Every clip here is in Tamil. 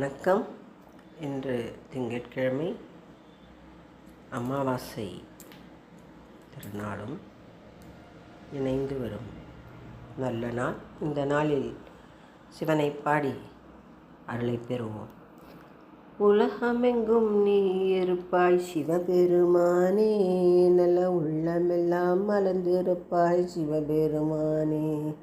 வணக்கம். இன்று திங்கட்கிழமை அமாவாசை திருநாளும் இணைந்து வரும். நல்ல நாள். இந்த நாளில் சிவனை பாடி அருளை பெறுவோம். உலகமெங்கும் நீ இருப்பாய் சிவபெருமானே. நல்ல உள்ளமெல்லாம் மலர்ந்திருப்பாய் சிவபெருமானே.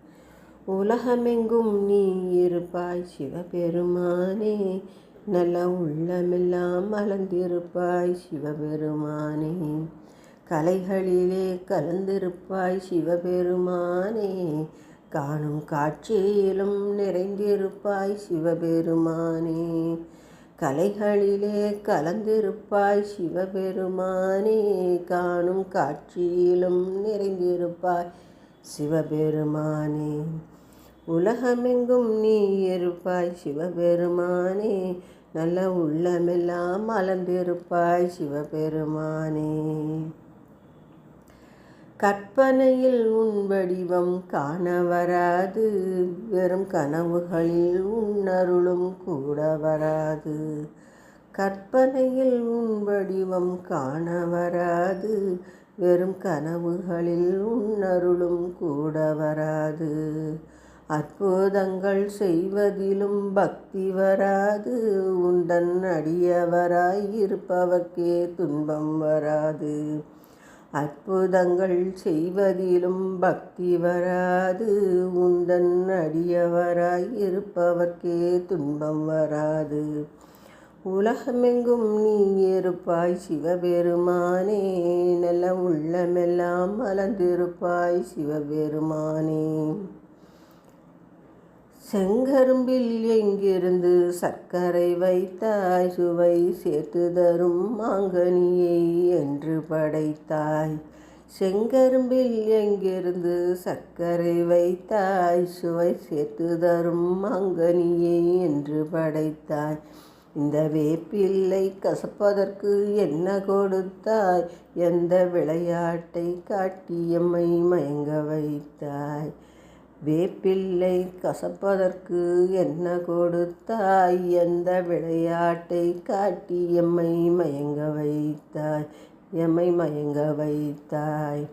உலகமெங்கும் நீ இருப்பாய் சிவபெருமானே. நல்ல உள்ளமெல்லாம் மலர்ந்திருப்பாய் சிவபெருமானே. கலைகளிலே கலந்திருப்பாய் சிவபெருமானே. காணும் காட்சியிலும் நிறைந்திருப்பாய் சிவபெருமானே. கலைகளிலே கலந்திருப்பாய் சிவபெருமானே. காணும் காட்சியிலும் நிறைந்திருப்பாய் சிவபெருமானே. உலகமெங்கும் நீ இருப்பாய் சிவபெருமானே. நல்ல உள்ளமெல்லாம் மலர்ந்திருப்பாய் சிவபெருமானே. கற்பனையில் உன் வடிவம் காண வராது வெறும் கனவுகளில் உன்னருளும் கூட வராது. கற்பனையில் உன் வடிவம் காண வராது வெறும் கனவுகளில் உன்னருளும் கூட வராது. அற்புதங்கள் செய்வதிலும் பக்தி வராது. உந்தன் அடியவராய் இருப்பவர்க்கே துன்பம் வராது. அற்புதங்கள் செய்வதிலும் பக்தி வராது. உந்தன் அடியவராய் இருப்பவர்க்கே துன்பம் வராது. உலகமெங்கும் நீ இருப்பாய் சிவபெருமானே. நல்ல உள்ளமெல்லாம் மலர்ந்திருப்பாய் சிவபெருமானே. செங்கரும்பில் எங்கிருந்து சர்க்கரை வைத்தாய்? சுவை சேர்த்து தரும் மாங்கனியை என்று படைத்தாய். செங்கரும்பில் எங்கிருந்து சர்க்கரை வைத்தாய்? சுவை சேர்த்து தரும் மாங்கனியை என்று படைத்தாய். இந்த வேப்பில்லை கசப்பதற்கு என்ன கொடுத்தாய்? எந்த விளையாட்டை காட்டியம்மை மயங்க வைத்தாய்? வேப்பில்லை கசப்பதற்கு என்ன கொடுத்தாய்? எந்த விளையாட்டை காட்டி எம்மை மயங்க வைத்தாய்? எம்மை மயங்க வைத்தாய்?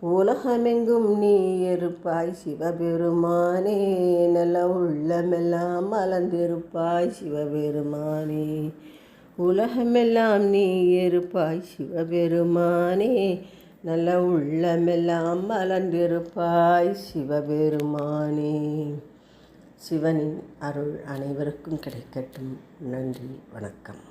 உலகமெங்கும் நீ இருப்பாய் சிவபெருமானே. நல்ல உள்ளமெல்லாம் மலர்ந்திருப்பாய் சிவபெருமானே. உலகமெல்லாம் நீ இருப்பாய் சிவபெருமானே. நல்ல உள்ளமெல்லாம் மலர்ந்திருப்பாய் சிவபெருமானே. சிவனின் அருள் அனைவருக்கும் கிடைக்கட்டும். நன்றி வணக்கம்.